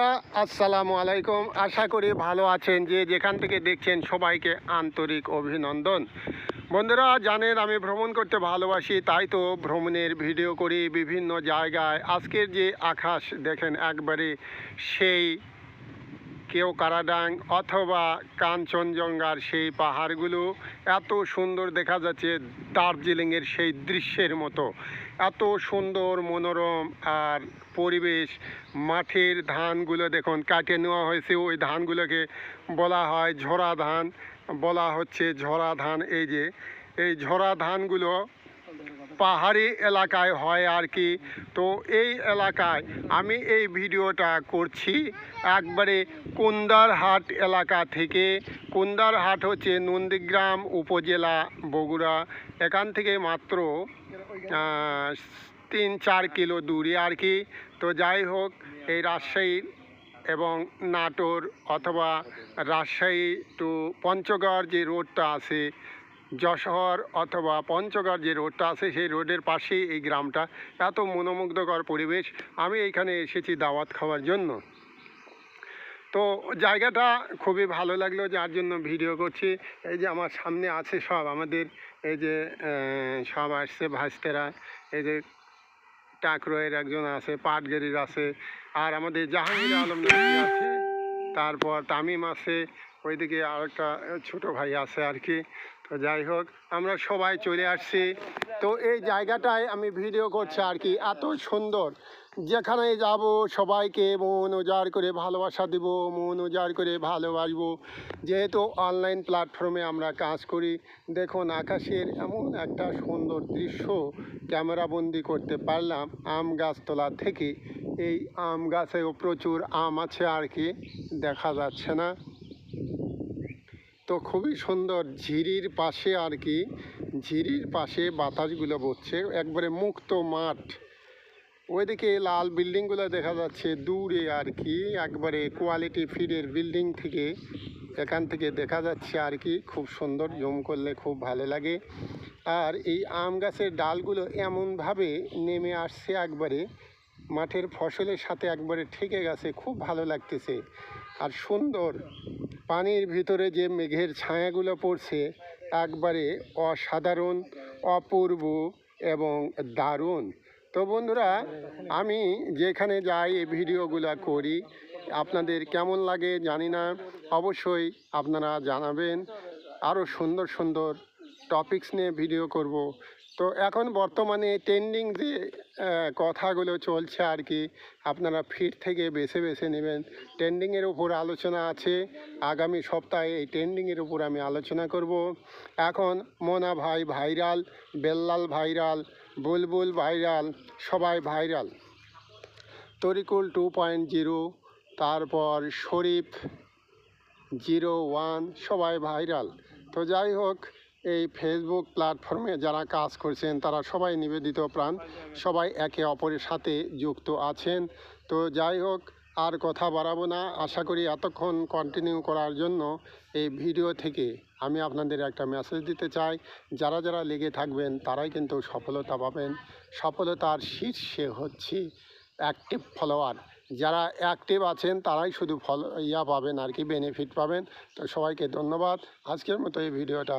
বন্ধুরা, আসসালামু আলাইকুম। আশা করি ভালো আছেন যে যেখান থেকে দেখছেন সবাইকে আন্তরিক অভিনন্দন। বন্ধুরা, জানেন আমি ভ্রমণ করতে ভালোবাসি, তাই তো ভ্রমণের ভিডিও করি বিভিন্ন জায়গায়। আজকের যে আকাশ, দেখেন, একবারে সেই কেউ কারাডাং অথবা কাঞ্চনজঙ্ঘার সেই পাহাড়গুলো এত সুন্দর দেখা যাচ্ছে দার্জিলিংয়ের সেই দৃশ্যের মতো। এত সুন্দর মনোরম আর পরিবেশ, মাঠের ধানগুলো দেখুন, কাটে নেওয়া হয়েছে। ওই ধানগুলোকে বলা হয় ঝরা ধান, বলা হচ্ছে ঝরা ধান। এই যে, এই ঝরা ধানগুলো পাহাড়ি এলাকায় হয় আর কি। তো এই এলাকায় আমি এই ভিডিওটা করছি একবারে কুন্দারহাট এলাকা থেকে। কুন্দারহাট হচ্ছে নন্দীগ্রাম উপজেলা বগুড়া। এখান থেকে মাত্র তিন চার কিলো দূরে আর কি। তো যাই হোক, এই রাজশাহী এবং নাটোর অথবা রাজশাহী টু পঞ্চগড় যে রোডটা আছে যশোর অথবা পঞ্চগড় যে রোডটা আছে, সেই রোডের পাশেই এই গ্রামটা। এত মনোমুগ্ধকর পরিবেশ। আমি এইখানে এসেছি দাওয়াত খাওয়ার জন্য। তো জায়গাটা খুবই ভালো লাগল যার জন্য ভিডিও করছি। এই যে আমার সামনে আছে সব আমাদের, এই যে সব আসছে ভাস্তেরা এই যে টাকরোয়ের একজন আছে, পাটগেরির আছে। আর আমাদের জাহাঙ্গীর আলম আছে। তারপর তামিম আছে। ওইদিকে আর একটা ছোট ভাই আছে আর কি। তো যাই হোক, আমরা সবাই চলে আসছি। তো এই জায়গাটায় আমি ভিডিও করছি আর কি, এত সুন্দর। যেখানে যাব সবাইকে মন উজাড় করে ভালোবাসা দিব, মন উজাড় করে ভালোবাসবো। যেহেতু অনলাইন প্ল্যাটফর্মে আমরা কাজ করি, দেখুন আকাশের এমন একটা সুন্দর দৃশ্য ক্যামেরাবন্দি করতে পারলাম আম গাছতলা থেকে। এই আম গাছেও প্রচুর আম আছে আর কি, দেখা যাচ্ছে না। তো খুবই সুন্দর ঝিরির পাশে আর কি, ঝিরির পাশে বাতাসগুলো বসছে একবারে মুক্ত মাঠ। ওইদিকে লাল বিল্ডিংগুলো দেখা যাচ্ছে দূরে আর কি, একবারে কোয়ালিটি ফিডের বিল্ডিং থেকে, এখান থেকে দেখা যাচ্ছে আর কি, খুব সুন্দর, জম করলে খুব ভালো লাগে। আর এই আম গাছের ডালগুলো এমনভাবে নেমে আসছে একবারে, মাঠের ফসলের সাথে একবারে ঠেকে গেছে, খুব ভালো লাগতেছে। আর সুন্দর পানির ভিতরে যে মেঘের ছায়াগুলো পড়ছে, একবারে অসাধারণ, অপূর্ব এবং দারুণ। তো বন্ধুরা, আমি যেখানে যাই এই ভিডিওগুলো করি, আপনাদের কেমন লাগে জানি না, অবশ্যই আপনারা জানাবেন। আরও সুন্দর সুন্দর টপিকস নিয়ে ভিডিও করব। তো এখন বর্তমানে ট্রেন্ডিং যে কথাগুলো চলছে আর কি, আপনারা ফিট থেকে বেছে বেছে নেবেন। ট্রেন্ডিংয়ের উপর আলোচনা আছে। আগামী সপ্তাহে এই ট্রেন্ডিংয়ের উপর আমি আলোচনা করব। এখন মোনা ভাই viral, Bellal viral, Bulbul viral, সবাই viral. Tarikul two point zero তারপর শরীফ জিরো ওয়ান সবাই ভাইরাল। তো যাই হোক এই ফেসবুক প্ল্যাটফর্মে যারা কাজ করছেন, তারা সবাই নিবেদিত প্রাণ। সবাই একে অপরের সাথে যুক্ত আছেন। তো যাই হোক, আর কথা বাড়াবো না। আশা করি এতক্ষণ কন্টিনিউ করার জন্য এই ভিডিও থেকে আমি আপনাদের একটা মেসেজ দিতে চাই। যারা যারা লেগে থাকবেন, তারাই কিন্তু সফলতা পাবেন। সফলতার শীর্ষে হচ্ছে অ্যাক্টিভ ফলোয়ার যারা অ্যাক্টিভ আছেন, তারাই শুধু ফলো ইয়া পাবেন আর কি বেনিফিট পাবেন। তো সবাইকে ধন্যবাদ। আজকের মতো এই ভিডিওটা